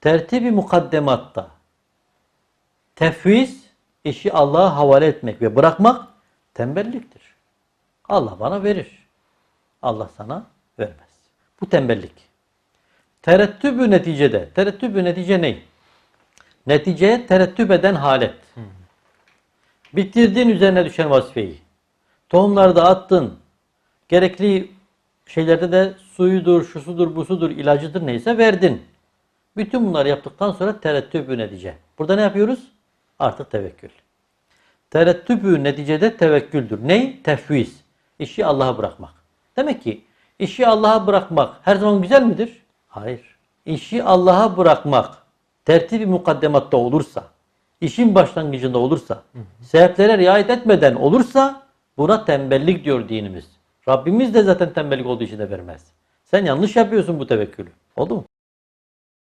tertibi mukaddematta tefviz işi Allah'a havale etmek ve bırakmak tembelliktir. Allah bana verir. Allah sana vermez. Bu tembellik. Terettübü neticede. Terettübü netice ne? Neticeye terettüp eden halet. Bitirdin üzerine düşen vazifeyi. Tohumları da attın. Gerekli şeylerde de suyudur, şusudur, busudur, ilacıdır neyse verdin. Bütün bunları yaptıktan sonra terettübü netice. Burada ne yapıyoruz? Artık tevekkül. Terettübü neticede tevekküldür. Ney? Tefviz. İşi Allah'a bırakmak. Demek ki işi Allah'a bırakmak her zaman güzel midir? Hayır. İşi Allah'a bırakmak tertibi mukaddematta olursa, işin başlangıcında olursa, sebeplere riayet etmeden olursa buna tembellik diyor dinimiz. Rabbimiz de zaten tembellik olduğu için de vermez. Sen yanlış yapıyorsun bu tevekkülü. Oldu mu?